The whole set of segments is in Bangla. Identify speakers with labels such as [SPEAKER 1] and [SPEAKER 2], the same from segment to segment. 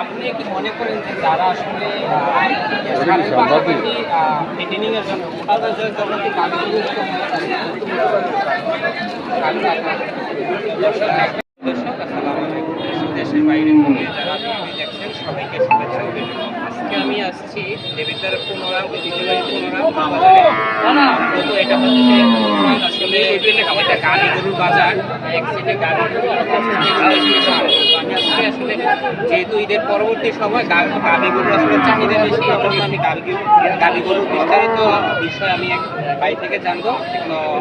[SPEAKER 1] আপনি কি মনে করেন যে যারা আসলে দেশের বাইরে দেখছেন সবাইকে আজকে আমি আসছি দেবিদার পুনরাম পুনরাম এটা হচ্ছে গাড়ি গরুর বাজার এক গাড়ি গরু আসলে যেহেতু ঈদের পরবর্তী সময় গা- গাভী গরুর আসলে চাহিদা বেশি এই জন্য আমি গাভী গরু গরুর বিস্তারিত বিষয় আমি এক ভাই থেকে জানব।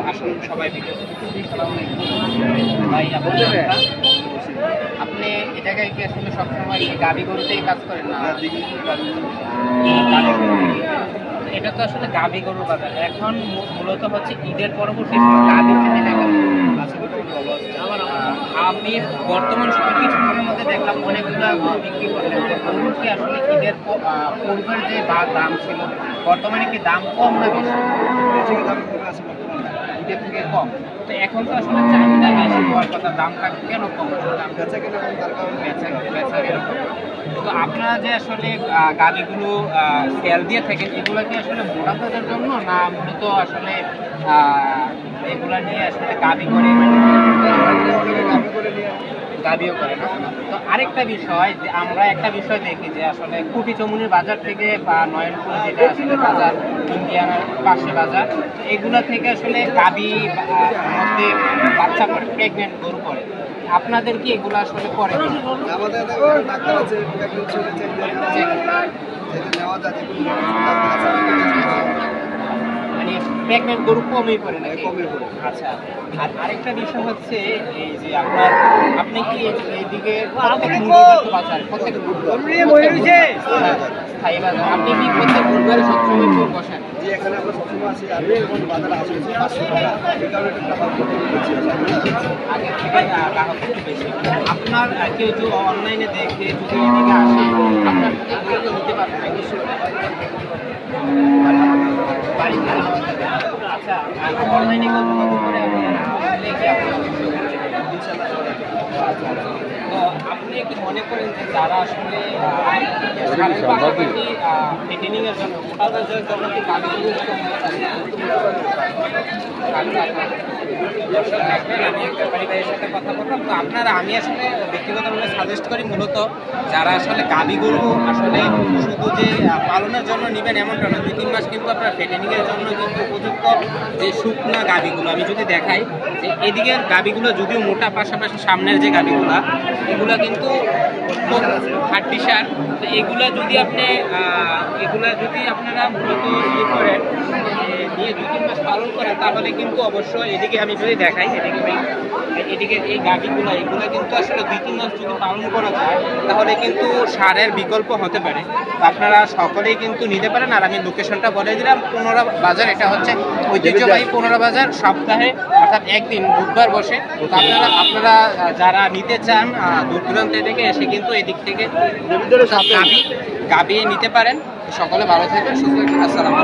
[SPEAKER 1] আসুন সবাই ভাই আপনি এ জায়গায় কি আসলে সবসময় গাভী গরুতেই কাজ করেন না? গরু। এটা তো আসলে গাভী গরুর বাজার। এখন মূলত হচ্ছে ঈদের পরবর্তী গাভীর চাহিদা আমার আমি বর্তমান সময় কিছুক্ষণের মধ্যে দেখলাম অনেকগুলো বিক্রি করলেন গরুর কি আসলে ঈদের পূর্বের যে বা- দাম ছিল বর্তমানে কি দাম কম না বেশি? ঈদের থেকে কম। তো এখন তো আসলে চাহিদা বেশি, হওয়ার কথা দামটা কেন কম? দাম বেচা বেচা কেন কম? তো আপনারা যে আসলে গাড়িগুলো সেল দিয়ে থাকেন, এগুলো কি আসলে মোটাতাদের জন্য? না মূলত আসলে এগুলা নিয়ে আসলে গাবি করে? দাবিও করে না। তো আরেকটা বিষয়, যে আমরা একটা বিষয় দেখি যে আসলে কুটি চমুনির বাজার থেকে বা নয়নপুর যেটা আসলে বাজার ইন্ডিয়ানার পাশে বাজার এগুলা থেকে আসলে গাবি মধ্যে বাচ্চা করে প্রেগনেন্ট গরু করে। আপনাদের কি এগুলো আসলে করে?
[SPEAKER 2] আমাদের ডাক্তার আছে নেওয়া যায়।
[SPEAKER 1] মানে প্রেগনেন্ট গরু কমই করে না
[SPEAKER 2] কমে পড়ে।
[SPEAKER 1] আচ্ছা আর আরেকটা বিষয় হচ্ছে এই যে আপনার আপনি কি এইদিকে প্রত্যেক বাজার প্রত্যেক আপনি কি প্রত্যেক বুধবারে সবসময় চোর বসেন?
[SPEAKER 2] যে এখানে আমরা সবসময় আছি আর এখন বাজারে পাঁচশো টাকা। এই কারণে একটা টাকা
[SPEAKER 1] আগের থেকে একটু বেশি। আপনার কেউ যদি অনলাইনে দেখে যদি এদিকে আসে আপনার এগুলো তো নিতে পারবেন নাকি বাড়িতে আচ্ছা অনলাইনে কত কত করে আপনি কি মনে করেন যে যারা আসলে এর জন্য কি আপনারা আমি আসলে ব্যক্তিগতভাবে সাজেস্ট করি মূলত যারা আসলে গাবি গরু আসলে শুধু যে পালনের জন্য নেবেন এমনটা না দুই তিন মাস কিন্তু আপনার ফেটেনিং এর জন্য কিন্তু উপযুক্ত যে শুকনা গাবিগুলো আমি যদি দেখাই যে এদিকের গাবিগুলো যদিও মোটা পাশাপাশি সামনের যে গাবিগুলো এগুলো কিন্তু হাড্ডি সার। তো এগুলা যদি আপনি এগুলা যদি আপনারা মূলত ইয়ে করেন নিয়ে দুই তিন মাস পালন করেন তাহলে কিন্তু অবশ্যই এদিকে আমি যদি দেখাই এদিকে ভাই এদিকে এই গাভিগুলো এগুলো কিন্তু আসলে দুই তিন মাস যদি পালন করা যায় তাহলে কিন্তু সারের বিকল্প হতে পারে। আপনারা সকলেই কিন্তু নিতে পারেন। আর আমি লোকেশনটা বলে দিলাম পনেরো বাজার এটা হচ্ছে ঐতিহ্যবাহী পনেরো বাজার সপ্তাহে অর্থাৎ একদিন বুধবার বসে। আপনারা আপনারা যারা নিতে চান দূর দূরান্ত থেকে এসে কিন্তু এদিক থেকে গাবি গাবি নিতে পারেন। সকলে ভালো থাকবেন সুস্থ আসসালামু